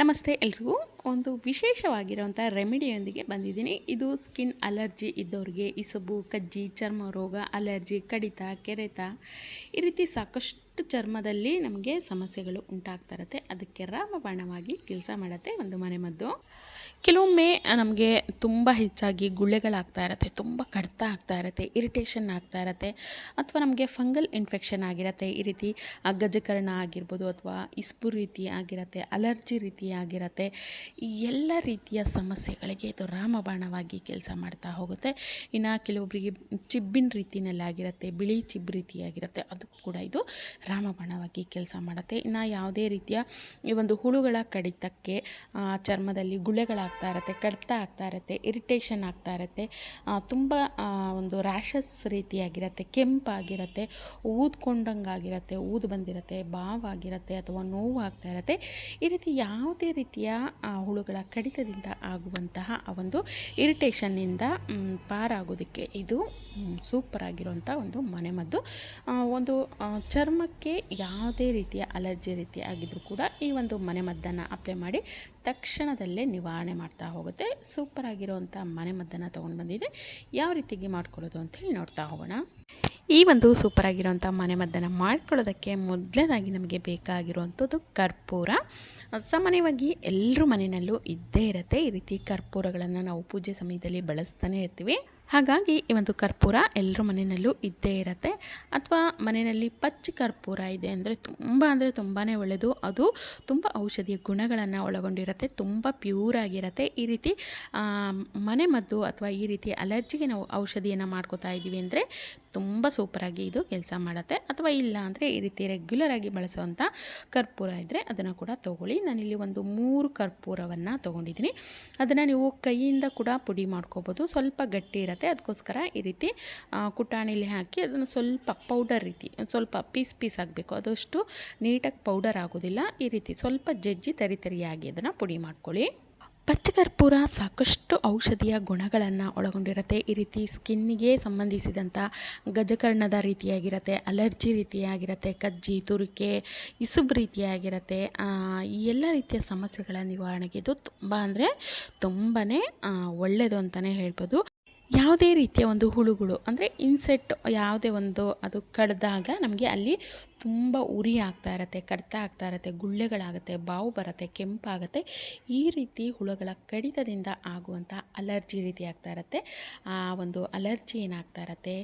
ನಮಸ್ತೆ ಎಲ್ರಿಗೂ. ಒಂದು ವಿಶೇಷವಾಗಿರುವಂಥ ರೆಮಿಡಿಯೊಂದಿಗೆ ಬಂದಿದ್ದೀನಿ. ಇದು ಸ್ಕಿನ್ ಅಲರ್ಜಿ ಇದ್ದವ್ರಿಗೆ ಇಸಬು ಕಜ್ಜಿ, ಚರ್ಮ ರೋಗ, ಅಲರ್ಜಿ, ಕಡಿತ, ಕೆರೆತ, ಈ ರೀತಿ ಸಾಕಷ್ಟು ಚರ್ಮದಲ್ಲಿ ನಮಗೆ ಸಮಸ್ಯೆಗಳು ಉಂಟಾಗ್ತಾ ಇರುತ್ತೆ. ಅದಕ್ಕೆ ರಾಮಬಾಣವಾಗಿ ಕೆಲಸ ಮಾಡುತ್ತೆ ಒಂದು ಮನೆಮದ್ದು ಕೆಲವೊಮ್ಮೆ ನಮಗೆ ತುಂಬ ಹೆಚ್ಚಾಗಿ ಗುಳ್ಳೆಗಳಾಗ್ತಾ ಇರುತ್ತೆ, ತುಂಬ ಕಡಿತ ಆಗ್ತಾ ಇರುತ್ತೆ ಇರಿಟೇಷನ್ ಆಗ್ತಾ ಇರುತ್ತೆ, ಅಥವಾ ನಮಗೆ ಫಂಗಲ್ ಇನ್ಫೆಕ್ಷನ್ ಆಗಿರುತ್ತೆ ಈ ರೀತಿ ಅಗ್ಗಜಕರಣ ಗಜಕರ್ಣ ಆಗಿರ್ಬೋದು ಅಥವಾ ಇಸ್ಪು ರೀತಿ ಆಗಿರುತ್ತೆ ಅಲರ್ಜಿ ರೀತಿ ಆಗಿರುತ್ತೆ, ಈ ಎಲ್ಲ ರೀತಿಯ ಸಮಸ್ಯೆಗಳಿಗೆ ಇದು ರಾಮಬಾಣವಾಗಿ ಕೆಲಸ ಮಾಡ್ತಾ ಹೋಗುತ್ತೆ. ಇನ್ನು ಕೆಲವೊಬ್ಬರಿಗೆ ಚಿಬ್ಬಿನ ರೀತಿಯಲ್ಲಿ ಆಗಿರುತ್ತೆ, ಬಿಳಿ ಚಿಬ್ಬು ರೀತಿಯಾಗಿರುತ್ತೆ ಅದಕ್ಕೂ ಕೂಡ ಇದು ರಾಮಬಾಣವಾಗಿ ಕೆಲಸ ಮಾಡುತ್ತೆ. ಇನ್ನು ಯಾವುದೇ ರೀತಿಯ ಈ ಒಂದು ಹುಳುಗಳ ಕಡಿತಕ್ಕೆ ಚರ್ಮದಲ್ಲಿ ಚರ್ಮದಲ್ಲಿ ಗುಳ್ಳೆಗಳಾಗ್ತಾ ಇರುತ್ತೆ ಕಡಿತ ಆಗ್ತಾ ಇರುತ್ತೆ ಇರಿಟೇಷನ್ ಆಗ್ತಾ ಇರುತ್ತೆ ತುಂಬ ಒಂದು ರ್ಯಾಷಸ್ ರೀತಿಯಾಗಿರುತ್ತೆ, ಕೆಂಪಾಗಿರುತ್ತೆ ಊದ್ಕೊಂಡಂಗೆ ಆಗಿರುತ್ತೆ ಊದು ಬಂದಿರುತ್ತೆ ಬಾವಾಗಿರುತ್ತೆ ಅಥವಾ ನೋವು ಆಗ್ತಾ ಇರುತ್ತೆ ಈ ರೀತಿ ಯಾವುದೇ ರೀತಿಯ ಹುಳುಗಳ ಕಡಿತದಿಂದ ಆಗುವಂತಹ ಆ ಒಂದು ಇರಿಟೇಷನ್ನಿಂದ ಪಾರಾಗೋದಕ್ಕೆ ಇದು ಸೂಪರ್ ಆಗಿರುವಂಥ ಒಂದು ಮನೆಮದ್ದು. ಒಂದು ಚರ್ಮಕ್ಕೆ ಯಾವುದೇ ರೀತಿಯ ಅಲರ್ಜಿ ರೀತಿ ಆಗಿದ್ದರೂ ಕೂಡ ಈ ಒಂದು ಮನೆಮದ್ದನ್ನು ಅಪ್ಲೈ ಮಾಡಿ ತಕ್ಷಣದಲ್ಲೇ ನಿವಾರಣೆ ಮಾಡ್ತಾ ಹೋಗುತ್ತೆ. ಸೂಪರ್ ಆಗಿರುವಂಥ ಮನೆಮದ್ದನ್ನು ತೊಗೊಂಡು ಬಂದಿದೆ. ಯಾವ ರೀತಿಗೆ ಮಾಡ್ಕೊಳ್ಳೋದು ಅಂತೇಳಿ ನೋಡ್ತಾ ಹೋಗೋಣ. ಈ ಒಂದು ಸೂಪರ್ ಆಗಿರುವಂಥ ಮನೆಮದ್ದನ್ನು ಮಾಡ್ಕೊಳ್ಳೋದಕ್ಕೆ ಮೊದಲನೇದಾಗಿ ನಮಗೆ ಬೇಕಾಗಿರುವಂಥದ್ದು ಕರ್ಪೂರ. ಸಾಮಾನ್ಯವಾಗಿ ಎಲ್ಲರೂ ಮನೆಯಲ್ಲೂ ಇದ್ದೇ ಇರುತ್ತೆ. ಈ ರೀತಿ ಕರ್ಪೂರಗಳನ್ನು ನಾವು ಪೂಜೆ ಸಮಯದಲ್ಲಿ ಬಳಸ್ತಾನೆ ಇರ್ತೀವಿ. ಹಾಗಾಗಿ ಈ ಒಂದು ಕರ್ಪೂರ ಎಲ್ಲರ ಮನೆಯಲ್ಲೂ ಇದ್ದೇ ಇರುತ್ತೆ. ಅಥವಾ ಮನೆಯಲ್ಲಿ ಪಚ್ಚ ಕರ್ಪೂರ ಇದೆ ಅಂದರೆ ತುಂಬ ಅಂದರೆ ತುಂಬಾ ಒಳ್ಳೆಯದು ಅದು ತುಂಬ ಔಷಧಿಯ ಗುಣಗಳನ್ನು ಒಳಗೊಂಡಿರುತ್ತೆ, ತುಂಬ ಪ್ಯೂರ್ ಆಗಿರುತ್ತೆ. ಈ ರೀತಿ ಮನೆಮದ್ದು ಅಥವಾ ಈ ರೀತಿ ಅಲರ್ಜಿಗೆ ನಾವು ಔಷಧಿಯನ್ನು ಮಾಡ್ಕೋತಾ ಇದ್ದೀವಿ ಅಂದರೆ ತುಂಬ ಸೂಪರಾಗಿ ಇದು ಕೆಲಸ ಮಾಡುತ್ತೆ. ಅಥವಾ ಇಲ್ಲ ಅಂದರೆ ಈ ರೀತಿ ರೆಗ್ಯುಲರ್ ಆಗಿ ಬಳಸುವಂಥ ಕರ್ಪೂರ ಇದ್ದರೆ ಅದನ್ನು ಕೂಡ ತೊಗೊಳ್ಳಿ. ನಾನಿಲ್ಲಿ ಒಂದು ಮೂರು ಕರ್ಪೂರವನ್ನು ತೊಗೊಂಡಿದ್ದೀನಿ. ಅದನ್ನು ನೀವು ಕೈಯಿಂದ ಕೂಡ ಪುಡಿ ಮಾಡ್ಕೋಬೋದು. ಸ್ವಲ್ಪ ಗಟ್ಟಿ ಇರುತ್ತೆ. ಅದಕ್ಕೋಸ್ಕರ ಈ ರೀತಿ ಕುಟಾಣಿಲಿ ಹಾಕಿ ಅದನ್ನು ಸ್ವಲ್ಪ ಪೌಡರ್ ರೀತಿ, ಸ್ವಲ್ಪ ಪೀಸ್ ಪೀಸ್ ಆಗಬೇಕು. ಅದಷ್ಟು ನೀಟಾಗಿ ಪೌಡರ್ ಆಗೋದಿಲ್ಲ. ಈ ರೀತಿ ಸ್ವಲ್ಪ ಜಜ್ಜಿ ತರಿ ತರಿಯಾಗಿ ಅದನ್ನು ಪುಡಿ ಮಾಡ್ಕೊಳ್ಳಿ. ಪಚ್ಚಕರ್ಪೂರ ಸಾಕಷ್ಟು ಔಷಧಿಯ ಗುಣಗಳನ್ನು ಒಳಗೊಂಡಿರುತ್ತೆ. ಈ ರೀತಿ ಸ್ಕಿನ್ನಿಗೆ ಸಂಬಂಧಿಸಿದಂಥ ಗಜಕರ್ಣದ ರೀತಿಯಾಗಿರುತ್ತೆ, ಅಲರ್ಜಿ ರೀತಿಯಾಗಿರುತ್ತೆ, ಕಜ್ಜಿ, ತುರಿಕೆ, ಇಸುಬ್ ರೀತಿಯಾಗಿರುತ್ತೆ. ಈ ಎಲ್ಲ ರೀತಿಯ ಸಮಸ್ಯೆಗಳ ನಿವಾರಣೆಗೆ ಇದು ತುಂಬ ಅಂದರೆ ತುಂಬಾ ಒಳ್ಳೆಯದು ಅಂತಲೇ ಹೇಳ್ಬೋದು. ಯಾವುದೇ ರೀತಿಯ ಒಂದು ಹುಳುಗಳು ಅಂದರೆ ಇನ್ಸೆಟ್ ಯಾವುದೇ ಒಂದು ಅದು ಕಡ್ದಾಗ ನಮಗೆ ಅಲ್ಲಿ ತುಂಬ ಉರಿ ಆಗ್ತಾ ಇರುತ್ತೆ, ಕಡಿತ ಆಗ್ತಾ ಇರುತ್ತೆ, ಗುಳ್ಳೆಗಳಾಗುತ್ತೆ, ಬಾವು ಬರುತ್ತೆ, ಕೆಂಪಾಗುತ್ತೆ, ಈ ರೀತಿ ಹುಳುಗಳ ಕಡಿತದಿಂದ ಆಗುವಂಥ ಅಲರ್ಜಿ ರೀತಿ ಆಗ್ತಾ ಇರುತ್ತೆ. ಆ ಒಂದು ಅಲರ್ಜಿ ಏನಾಗ್ತಾ ಇರುತ್ತೆ,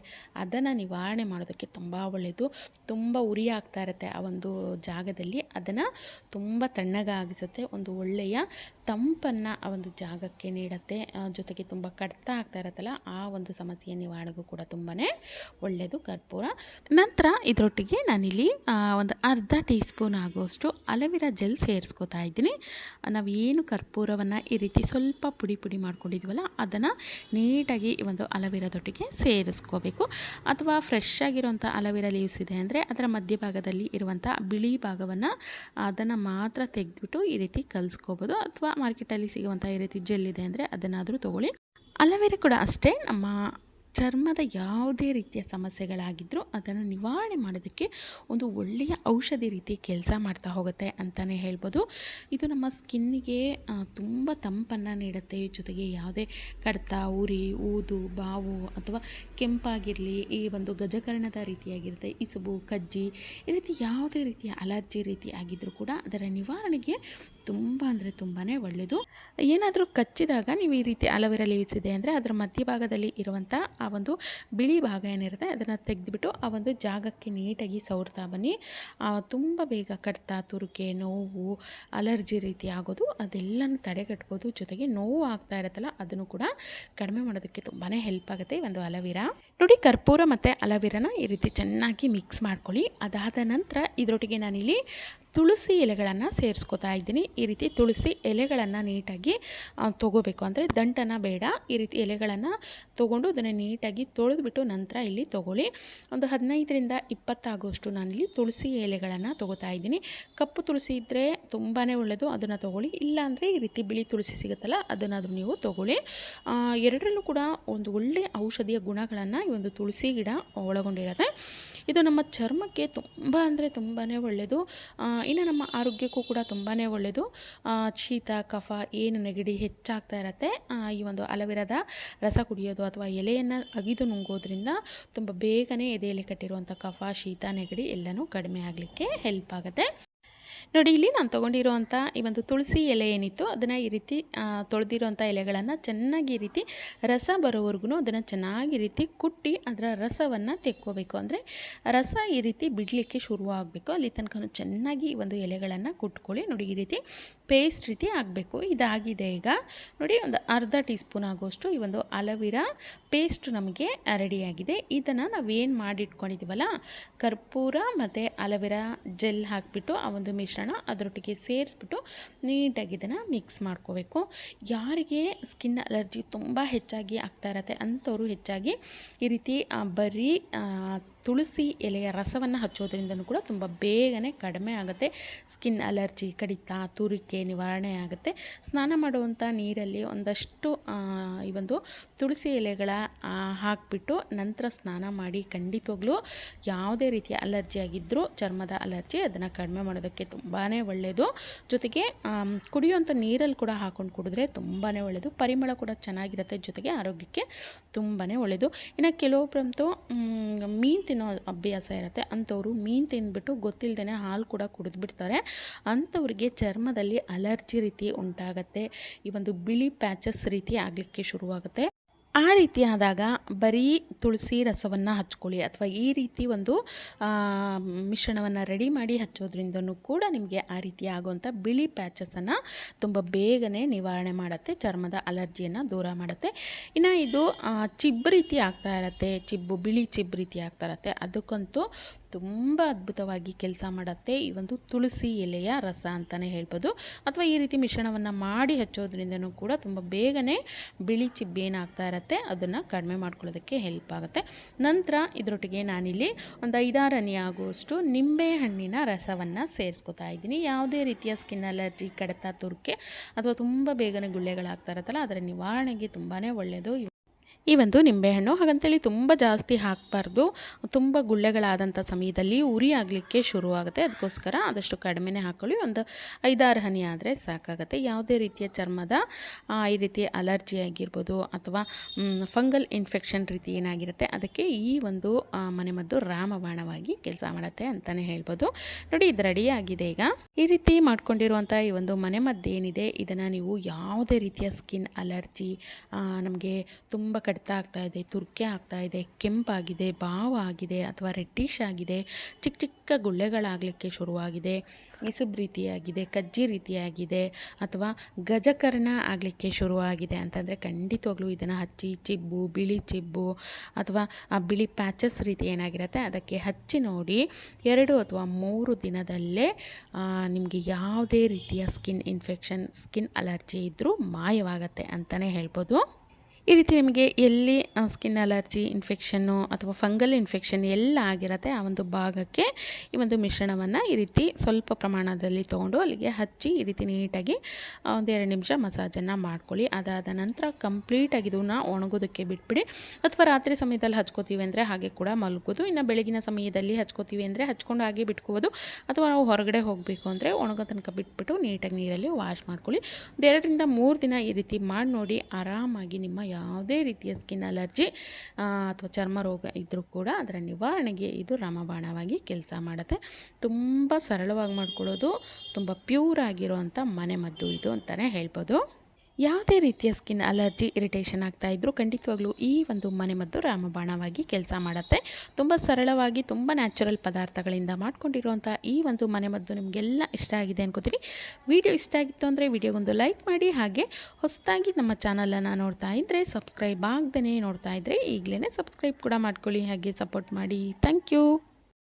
ಅದನ್ನು ನಿವಾರಣೆ ಮಾಡೋದಕ್ಕೆ ತುಂಬ ಒಳ್ಳೆಯದು ತುಂಬ ಉರಿ ಆಗ್ತಾ ಇರುತ್ತೆ ಆ ಒಂದು ಜಾಗದಲ್ಲಿ, ಅದನ್ನು ತುಂಬ ತಣ್ಣಗಾಗಿಸುತ್ತೆ, ಒಂದು ಒಳ್ಳೆಯ ತಂಪನ್ನು ಆ ಒಂದು ಜಾಗಕ್ಕೆ ನೀಡುತ್ತೆ. ಜೊತೆಗೆ ತುಂಬ ಕಡಿತ ಆಗ್ತಾ ಇರುತ್ತಲ್ಲ, ಆ ಒಂದು ಸಮಸ್ಯೆಯ ನಿವಾರಣೆಗೂ ಕೂಡ ತುಂಬಾ ಒಳ್ಳೆಯದು ಕರ್ಪೂರ. ನಂತರ ಇದರೊಟ್ಟಿಗೆ ನಾನಿಲ್ಲಿ ಆ, ಒಂದು ಅರ್ಧ ಟೀ ಸ್ಪೂನ್ ಆಗುವಷ್ಟು ಅಲವಿರಾ ಜೆಲ್ ಸೇರಿಸ್ಕೋತಾ ಇದ್ದೀನಿ. ನಾವು ಏನು ಕರ್ಪೂರವನ್ನು ಈ ರೀತಿ ಸ್ವಲ್ಪ ಪುಡಿ ಪುಡಿ ಮಾಡ್ಕೊಂಡಿದ್ವಲ್ಲ ಅದನ್ನು ನೀಟಾಗಿ ಒಂದು ಅಲವಿರಾದೊಟ್ಟಿಗೆ ಸೇರಿಸ್ಕೋಬೇಕು. ಅಥವಾ ಫ್ರೆಶ್ ಆಗಿರುವಂಥ ಅಲವಿರಾ ಲೀವ್ಸ್ ಇದೆ ಅಂದರೆ ಅದರ ಮಧ್ಯಭಾಗದಲ್ಲಿ ಇರುವಂಥ ಬಿಳಿ ಭಾಗವನ್ನು ಅದನ್ನು ಮಾತ್ರ ತೆಗೆದ್ಬಿಟ್ಟು ಈ ರೀತಿ ಕಲಿಸ್ಕೋಬೋದು. ಅಥವಾ ಮಾರ್ಕೆಟಲ್ಲಿ ಸಿಗುವಂಥ ಈ ರೀತಿ ಜೆಲ್ ಇದೆ ಅಂದರೆ ಅದನ್ನಾದರೂ ತೊಗೊಳ್ಳಿ. ಅಲವೇರ ಕೂಡ ಅಷ್ಟೇ ನಮ್ಮ ಚರ್ಮದ ಯಾವುದೇ ರೀತಿಯ ಸಮಸ್ಯೆಗಳಾಗಿದ್ದರೂ ಅದನ್ನು ನಿವಾರಣೆ ಮಾಡೋದಕ್ಕೆ ಒಂದು ಒಳ್ಳೆಯ ಔಷಧಿ ರೀತಿ ಕೆಲಸ ಮಾಡ್ತಾ ಹೋಗುತ್ತೆ ಅಂತಲೇ ಹೇಳ್ಬೋದು. ಇದು ನಮ್ಮ ಸ್ಕಿನ್ನಿಗೆ ತುಂಬ ತಂಪನ್ನು ನೀಡುತ್ತೆ. ಜೊತೆಗೆ ಯಾವುದೇ ಕಡಿತ, ಉರಿ, ಊದು, ಬಾವು ಅಥವಾ ಕೆಂಪಾಗಿರಲಿ, ಈ ಒಂದು ಗಜಕರ್ಣದ ರೀತಿಯಾಗಿರುತ್ತೆ. ಇಸುಬು, ಕಜ್ಜಿ, ಈ ರೀತಿ ಯಾವುದೇ ರೀತಿಯ ಅಲರ್ಜಿ ರೀತಿ ಆಗಿದ್ದರೂ ಕೂಡ ಅದರ ನಿವಾರಣೆಗೆ ತುಂಬ ಅಂದರೆ ತುಂಬಾ ಒಳ್ಳೆಯದು. ಏನಾದರೂ ಕಚ್ಚಿದಾಗ ನೀವು ಈ ರೀತಿ ಅಲೋವೆರಾ ಲೀವ್ಸ್ ಇದೆ ಅಂದರೆ ಅದರ ಮಧ್ಯಭಾಗದಲ್ಲಿ ಇರುವಂಥ ಆ ಒಂದು ಬಿಳಿ ಭಾಗ ಏನಿರುತ್ತೆ ಅದನ್ನು ತೆಗೆದುಬಿಟ್ಟು ಆ ಒಂದು ಜಾಗಕ್ಕೆ ನೀಟಾಗಿ ಸವರ್ತಾ ಬನ್ನಿ. ತುಂಬ ಬೇಗ ಕಡ್ತ ತುರುಕೆ, ನೋವು, ಅಲರ್ಜಿ ರೀತಿ ಆಗೋದು ಅದೆಲ್ಲನೂ ತಡೆಗಟ್ಬೋದು. ಜೊತೆಗೆ ನೋವು ಆಗ್ತಾ ಇರುತ್ತಲ್ಲ ಅದನ್ನು ಕೂಡ ಕಡಿಮೆ ಮಾಡೋದಕ್ಕೆ ತುಂಬಾ ಹೆಲ್ಪ್ ಆಗುತ್ತೆ ಒಂದು ಅಲವೀರಾ. ನೋಡಿ ಕರ್ಪೂರ ಮತ್ತು ಅಲವಿರಾನ ಈ ರೀತಿ ಚೆನ್ನಾಗಿ ಮಿಕ್ಸ್ ಮಾಡ್ಕೊಳ್ಳಿ. ಅದಾದ ನಂತರ ಇದರೊಟ್ಟಿಗೆ ನಾನಿಲ್ಲಿ ತುಳಸಿ ಎಲೆಗಳನ್ನು ಸೇರಿಸ್ಕೊತಾ ಇದ್ದೀನಿ. ಈ ರೀತಿ ತುಳಸಿ ಎಲೆಗಳನ್ನು ನೀಟಾಗಿ ತೊಗೋಬೇಕು. ಅಂದರೆ ದಂಟನ ಬೇಡ. ಈ ರೀತಿ ಎಲೆಗಳನ್ನು ತೊಗೊಂಡು ಅದನ್ನು ನೀಟಾಗಿ ತೊಳೆದ್ಬಿಟ್ಟು ನಂತರ ಇಲ್ಲಿ ತೊಗೊಳ್ಳಿ. ಒಂದು ಹದಿನೈದರಿಂದ ಇಪ್ಪತ್ತಾಗುವಷ್ಟು ನಾನಿಲ್ಲಿ ತುಳಸಿ ಎಲೆಗಳನ್ನು ತೊಗೋತಾ ಇದ್ದೀನಿ. ಕಪ್ಪು ತುಳಸಿ ಇದ್ದರೆ ತುಂಬಾ ಒಳ್ಳೆಯದು ಅದನ್ನು ತೊಗೊಳ್ಳಿ. ಇಲ್ಲಾಂದರೆ ಈ ರೀತಿ ಬಿಳಿ ತುಳಸಿ ಸಿಗುತ್ತಲ್ಲ, ಅದನ್ನಾದರೂ ನೀವು ತೊಗೊಳ್ಳಿ. ಎರಡರಲ್ಲೂ ಕೂಡ ಒಂದು ಒಳ್ಳೆಯ ಔಷಧಿಯ ಗುಣಗಳನ್ನು ಈ ಒಂದು ತುಳಸಿ ಗಿಡ ಒಳಗೊಂಡಿರುತ್ತೆ. ಇದು ನಮ್ಮ ಚರ್ಮಕ್ಕೆ ತುಂಬ ಅಂದರೆ ತುಂಬಾ ಒಳ್ಳೆಯದು ಇನ್ನು ನಮ್ಮ ಆರೋಗ್ಯಕ್ಕೂ ಕೂಡ ತುಂಬಾ ಒಳ್ಳೆಯದು ಶೀತ, ಕಫ ಏನು ನೆಗಡಿ ಹೆಚ್ಚಾಗ್ತಾ ಇರತ್ತೆ. ಈ ಒಂದು ಅಲವೆರಾದ ರಸ ಕುಡಿಯೋದು ಅಥವಾ ಎಲೆಯನ್ನು ಅಗಿದು ನುಂಗೋದ್ರಿಂದ ತುಂಬ ಬೇಗನೆ ಎದೆಯಲ್ಲಿ ಕಟ್ಟಿರುವಂಥ ಕಫ, ಶೀತ, ನೆಗಡಿ ಎಲ್ಲನೂ ಕಡಿಮೆ ಆಗಲಿಕ್ಕೆ ಹೆಲ್ಪ್ ಆಗುತ್ತೆ. ನೋಡಿ, ಇಲ್ಲಿ ನಾನು ತೊಗೊಂಡಿರುವಂಥ ಈ ಒಂದು ತುಳಸಿ ಎಲೆ ಏನಿತ್ತು ಅದನ್ನು ಈ ರೀತಿ ತೊಳೆದಿರೋಂಥ ಎಲೆಗಳನ್ನು ಚೆನ್ನಾಗಿ ಈ ರೀತಿ ರಸ ಬರೋವರೆಗೂ ಅದನ್ನು ಚೆನ್ನಾಗಿ ರೀತಿ ಕುಟ್ಟಿ ಅದರ ರಸವನ್ನು ತೆಕ್ಕೋಬೇಕು. ಅಂದರೆ ರಸ ಈ ರೀತಿ ಬಿಡಲಿಕ್ಕೆ ಶುರುವಾಗಬೇಕು ಅಲ್ಲಿ ತನಕ ಚೆನ್ನಾಗಿ ಈ ಒಂದು ಎಲೆಗಳನ್ನು ಕುಟ್ಕೊಳ್ಳಿ. ನೋಡಿ, ಈ ರೀತಿ ಪೇಸ್ಟ್ ರೀತಿ ಆಗಬೇಕು. ಇದಾಗಿದೆ ಈಗ. ನೋಡಿ, ಒಂದು ಅರ್ಧ ಟೀ ಸ್ಪೂನ್ ಆಗೋಷ್ಟು ಈ ಒಂದು ಅಲವಿರಾ ಪೇಸ್ಟ್ ನಮಗೆ ರೆಡಿಯಾಗಿದೆ. ಇದನ್ನು ನಾವೇನು ಮಾಡಿಟ್ಕೊಂಡಿದ್ದೀವಲ್ಲ ಕರ್ಪೂರ ಮತ್ತು ಅಲವಿರಾ ಜೆಲ್ ಹಾಕಿಬಿಟ್ಟು ಆ ಒಂದು ಮಿಶ್ರಣ ಅದರೊಟ್ಟಿಗೆ ಸೇರಿಸ್ಬಿಟ್ಟು ನೀಟಾಗಿ ಇದನ್ನು ಮಿಕ್ಸ್ ಮಾಡ್ಕೋಬೇಕು. ಯಾರಿಗೆ ಸ್ಕಿನ್ ಅಲರ್ಜಿ ತುಂಬ ಹೆಚ್ಚಾಗಿ ಆಗ್ತಾ ಇರತ್ತೆ ಅಂಥವರು ಹೆಚ್ಚಾಗಿ ಈ ರೀತಿ ಬರೀ ತುಳಸಿ ಎಲೆಯ ರಸವನ್ನು ಹಚ್ಚೋದ್ರಿಂದನೂ ಕೂಡ ತುಂಬ ಬೇಗನೆ ಕಡಿಮೆ ಆಗುತ್ತೆ. ಸ್ಕಿನ್ ಅಲರ್ಜಿ, ಕಡಿತ, ತುರಿಕೆ, ನಿವಾರಣೆ ಆಗುತ್ತೆ. ಸ್ನಾನ ಮಾಡುವಂಥ ನೀರಲ್ಲಿ ಒಂದಷ್ಟು ಈ ಒಂದು ತುಳಸಿ ಎಲೆಗಳ ಹಾಕಿಬಿಟ್ಟು ನಂತರ ಸ್ನಾನ ಮಾಡಿ ಖಂಡಿತವಾಗ್ಲೂ ಯಾವುದೇ ರೀತಿಯ ಅಲರ್ಜಿ ಆಗಿದ್ದರೂ ಚರ್ಮದ ಅಲರ್ಜಿ ಅದನ್ನು ಕಡಿಮೆ ಮಾಡೋದಕ್ಕೆ ತುಂಬಾ ಒಳ್ಳೆಯದು ಜೊತೆಗೆ ಕುಡಿಯುವಂಥ ನೀರಲ್ಲಿ ಕೂಡ ಹಾಕೊಂಡು ಕುಡಿದ್ರೆ ತುಂಬಾ ಒಳ್ಳೆಯದು ಪರಿಮಳ ಕೂಡ ಚೆನ್ನಾಗಿರುತ್ತೆ. ಜೊತೆಗೆ ಆರೋಗ್ಯಕ್ಕೆ ತುಂಬಾ ಒಳ್ಳೆಯದು ಇನ್ನು ಕೆಲವೊಬ್ಬರಂತೂ ಮೀನು ತಿನ್ನೋ ಅಭ್ಯಾಸ ಇರುತ್ತೆ. ಅಂಥವರು ಮೀನು ತಿಂದ್ಬಿಟ್ಟು ಗೊತ್ತಿಲ್ಲದೇ ಹಾಲು ಕೂಡ ಕುಡಿದ್ಬಿಡ್ತಾರೆ. ಅಂಥವ್ರಿಗೆ ಚರ್ಮದಲ್ಲಿ ಅಲರ್ಜಿ ರೀತಿ ಉಂಟಾಗತ್ತೆ. ಈ ಒಂದು ಬಿಳಿ ಪ್ಯಾಚಸ್ ರೀತಿ ಆಗಲಿಕ್ಕೆ ಶುರುವಾಗುತ್ತೆ. ಆ ರೀತಿ ಆದಾಗ ಬರೀ ತುಳಸಿ ರಸವನ್ನು ಹಚ್ಕೊಳ್ಳಿ ಅಥವಾ ಈ ರೀತಿ ಒಂದು ಮಿಶ್ರಣವನ್ನು ರೆಡಿ ಮಾಡಿ ಹಚ್ಚೋದ್ರಿಂದನೂ ಕೂಡ ನಿಮಗೆ ಆ ರೀತಿ ಆಗುವಂಥ ಬಿಳಿ ಪ್ಯಾಚಸನ್ನು ತುಂಬ ಬೇಗನೆ ನಿವಾರಣೆ ಮಾಡುತ್ತೆ, ಚರ್ಮದ ಅಲರ್ಜಿಯನ್ನು ದೂರ ಮಾಡುತ್ತೆ. ಇನ್ನು ಇದು ಚಿಬ್ಬು ರೀತಿ ಆಗ್ತಾ ಇರತ್ತೆ ಚಿಬ್ಬು ಬಿಳಿ ಚಿಬ್ಬು ರೀತಿ ಆಗ್ತಾ ಇರತ್ತೆ. ಅದಕ್ಕಂತೂ ತುಂಬ ಅದ್ಭುತವಾಗಿ ಕೆಲಸ ಮಾಡುತ್ತೆ ಈ ಒಂದು ತುಳಸಿ ಎಲೆಯ ರಸ ಅಂತಲೇ ಹೇಳ್ಬೋದು. ಅಥವಾ ಈ ರೀತಿ ಮಿಶ್ರಣವನ್ನು ಮಾಡಿ ಹಚ್ಚೋದ್ರಿಂದನೂ ಕೂಡ ತುಂಬ ಬೇಗನೆ ಬಿಳಿ ಚಿಬ್ಬೇನಾಗ್ತಾ ಇರುತ್ತೆ ಅದನ್ನು ಕಡಿಮೆ ಮಾಡ್ಕೊಳ್ಳೋದಕ್ಕೆ ಹೆಲ್ಪ್ ಆಗುತ್ತೆ. ನಂತರ ಇದರೊಟ್ಟಿಗೆ ನಾನಿಲ್ಲಿ ಒಂದು ಐದಾರು ಹನಿ ಆಗುವಷ್ಟು ನಿಂಬೆ ಹಣ್ಣಿನ ರಸವನ್ನು ಸೇರಿಸ್ಕೊತಾ ಇದ್ದೀನಿ. ಯಾವುದೇ ರೀತಿಯ ಸ್ಕಿನ್ ಅಲರ್ಜಿ ಕಡತ, ತುರ್ಕೆ ಅಥವಾ ತುಂಬ ಬೇಗನೆ ಗುಳ್ಳೆಗಳಾಗ್ತಾ ಇರುತ್ತಲ್ಲ, ಅದರ ನಿವಾರಣೆಗೆ ತುಂಬಾ ಒಳ್ಳೆಯದು ಈ ಒಂದು ನಿಂಬೆಹಣ್ಣು ಹಾಗಂತೇಳಿ ತುಂಬ ಜಾಸ್ತಿ ಹಾಕಬಾರ್ದು. ತುಂಬ ಗುಳ್ಳೆಗಳಾದಂಥ ಸಮಯದಲ್ಲಿ ಉರಿ ಆಗಲಿಕ್ಕೆ ಶುರುವಾಗುತ್ತೆ. ಅದಕ್ಕೋಸ್ಕರ ಆದಷ್ಟು ಕಡಿಮೆನೇ ಹಾಕೊಳ್ಳಿ. ಒಂದು ಐದಾರು ಹನಿ ಆದರೆ ಸಾಕಾಗುತ್ತೆ. ಯಾವುದೇ ರೀತಿಯ ಚರ್ಮದ ಈ ರೀತಿ ಅಲರ್ಜಿ ಆಗಿರ್ಬೋದು ಅಥವಾ ಫಂಗಲ್ ಇನ್ಫೆಕ್ಷನ್ ರೀತಿ ಏನಾಗಿರುತ್ತೆ, ಅದಕ್ಕೆ ಈ ಒಂದು ಮನೆಮದ್ದು ರಾಮಬಾಣವಾಗಿ ಕೆಲಸ ಮಾಡುತ್ತೆ ಅಂತಲೇ ಹೇಳ್ಬೋದು. ನೋಡಿ, ಇದು ರೆಡಿಯಾಗಿದೆ ಈಗ. ಈ ರೀತಿ ಮಾಡ್ಕೊಂಡಿರುವಂಥ ಈ ಒಂದು ಮನೆಮದ್ದು ಏನಿದೆ ಇದನ್ನು ನೀವು ಯಾವುದೇ ರೀತಿಯ ಸ್ಕಿನ್ ಅಲರ್ಜಿ ನಮಗೆ ತುಂಬ ಕಡಿತ ಇದೆ, ತುರ್ಕೆ ಆಗ್ತಾ ಇದೆ, ಕೆಂಪಾಗಿದೆ, ಬಾವು ಆಗಿದೆ ಅಥವಾ ರೆಡ್ಡಿಶ್ ಆಗಿದೆ, ಚಿಕ್ಕ ಚಿಕ್ಕ ಗುಳ್ಳೆಗಳಾಗಲಿಕ್ಕೆ ಶುರುವಾಗಿದೆ, ಇಸುಬ್ ರೀತಿಯಾಗಿದೆ, ಕಜ್ಜಿ ರೀತಿಯಾಗಿದೆ ಅಥವಾ ಗಜಕರ್ಣ ಆಗಲಿಕ್ಕೆ ಶುರುವಾಗಿದೆ ಅಂತಂದರೆ ಖಂಡಿತವಾಗ್ಲೂ ಇದನ್ನು ಹಚ್ಚಿ, ಚಿಬ್ಬು, ಬಿಳಿ ಚಿಬ್ಬು ಅಥವಾ ಆ ಬಿಳಿ ಪ್ಯಾಚಸ್ ರೀತಿ ಏನಾಗಿರುತ್ತೆ ಅದಕ್ಕೆ ಹಚ್ಚಿ ನೋಡಿ ಎರಡು ಅಥವಾ ಮೂರು ದಿನದಲ್ಲೇ ನಿಮಗೆ ಯಾವುದೇ ರೀತಿಯ ಸ್ಕಿನ್ ಇನ್ಫೆಕ್ಷನ್ ಸ್ಕಿನ್ ಅಲರ್ಜಿ ಇದ್ದರೂ ಮಾಯವಾಗತ್ತೆ ಅಂತಲೇ ಹೇಳ್ಬೋದು. ಈ ರೀತಿ ನಿಮಗೆ ಎಲ್ಲಿ ಸ್ಕಿನ್ ಅಲರ್ಜಿ ಇನ್ಫೆಕ್ಷನ್ನು ಅಥವಾ ಫಂಗಲ್ ಇನ್ಫೆಕ್ಷನ್ ಎಲ್ಲ ಆಗಿರುತ್ತೆ ಆ ಒಂದು ಭಾಗಕ್ಕೆ ಈ ಒಂದು ಮಿಶ್ರಣವನ್ನು ಈ ರೀತಿ ಸ್ವಲ್ಪ ಪ್ರಮಾಣದಲ್ಲಿ ತೊಗೊಂಡು ಅಲ್ಲಿಗೆ ಹಚ್ಚಿ ಈ ರೀತಿ ನೀಟಾಗಿ ಒಂದೆರಡು ನಿಮಿಷ ಮಸಾಜನ್ನು ಮಾಡ್ಕೊಳ್ಳಿ. ಅದಾದ ನಂತರ ಕಂಪ್ಲೀಟಾಗಿ ಇದನ್ನು ಒಣಗೋದಕ್ಕೆ ಬಿಟ್ಬಿಡಿ. ಅಥವಾ ರಾತ್ರಿ ಸಮಯದಲ್ಲಿ ಹಚ್ಕೋತೀವಿ ಅಂದರೆ ಹಾಗೆ ಕೂಡ ಮಲಗೋದು. ಇನ್ನು ಬೆಳಗಿನ ಸಮಯದಲ್ಲಿ ಹಚ್ಕೋತೀವಿ ಅಂದರೆ ಹಚ್ಕೊಂಡು ಹಾಗೆ ಬಿಟ್ಕೋಬೋದು. ಅಥವಾ ನಾವು ಹೊರಗಡೆ ಹೋಗಬೇಕು ಅಂದರೆ ಒಣಗೋ ತನಕ ಬಿಟ್ಬಿಟ್ಟು ನೀಟಾಗಿ ನೀರಲ್ಲಿ ವಾಶ್ ಮಾಡ್ಕೊಳ್ಳಿ. ಎರಡರಿಂದ ಮೂರು ದಿನ ಈ ರೀತಿ ಮಾಡಿ ನೋಡಿ ಆರಾಮಾಗಿ ನಿಮ್ಮ ಯಾವುದೇ ರೀತಿಯ ಸ್ಕಿನ್ ಅಲರ್ಜಿ ಅಥವಾ ಚರ್ಮ ರೋಗ ಇದ್ದರೂ ಕೂಡ ಅದರ ನಿವಾರಣೆಗೆ ಇದು ರಾಮಬಾಣವಾಗಿ ಕೆಲಸ ಮಾಡುತ್ತೆ. ತುಂಬ ಸರಳವಾಗಿ ಮಾಡ್ಕೊಳ್ಳೋದು ತುಂಬ ಪ್ಯೂರ್ ಆಗಿರುವಂಥ ಮನೆಮದ್ದು ಇದು ಅಂತಲೇ ಹೇಳ್ಬೋದು. ಯಾವುದೇ ರೀತಿಯ ಸ್ಕಿನ್ ಅಲರ್ಜಿ, ಇರಿಟೇಷನ್ ಆಗ್ತಾ ಇದ್ದರೂ ಖಂಡಿತವಾಗ್ಲೂ ಈ ಒಂದು ಮನೆಮದ್ದು ರಾಮಬಾಣವಾಗಿ ಕೆಲಸ ಮಾಡುತ್ತೆ. ತುಂಬ ಸರಳವಾಗಿ, ತುಂಬ ನ್ಯಾಚುರಲ್ ಪದಾರ್ಥಗಳಿಂದ ಮಾಡ್ಕೊಂಡಿರುವಂಥ ಈ ಒಂದು ಮನೆಮದ್ದು ನಿಮಗೆಲ್ಲ ಇಷ್ಟ ಆಗಿದೆ ಅನ್ಕೋತೀನಿ ವಿಡಿಯೋ ಇಷ್ಟ ಆಗಿತ್ತು ಅಂದರೆ ವಿಡಿಯೋಗೊಂದು ಲೈಕ್ ಮಾಡಿ, ಹಾಗೆ ಹೊಸದಾಗಿ ನಮ್ಮ ಚಾನಲನ್ನು ನೋಡ್ತಾ ಇದ್ದರೆ ಸಬ್ಸ್ಕ್ರೈಬ್ ಆಗದೇ ನೋಡ್ತಾ ಇದ್ದರೆ ಈಗಲೇ ಸಬ್ಸ್ಕ್ರೈಬ್ ಕೂಡ ಮಾಡ್ಕೊಳ್ಳಿ, ಹಾಗೆ ಸಪೋರ್ಟ್ ಮಾಡಿ. Thank you.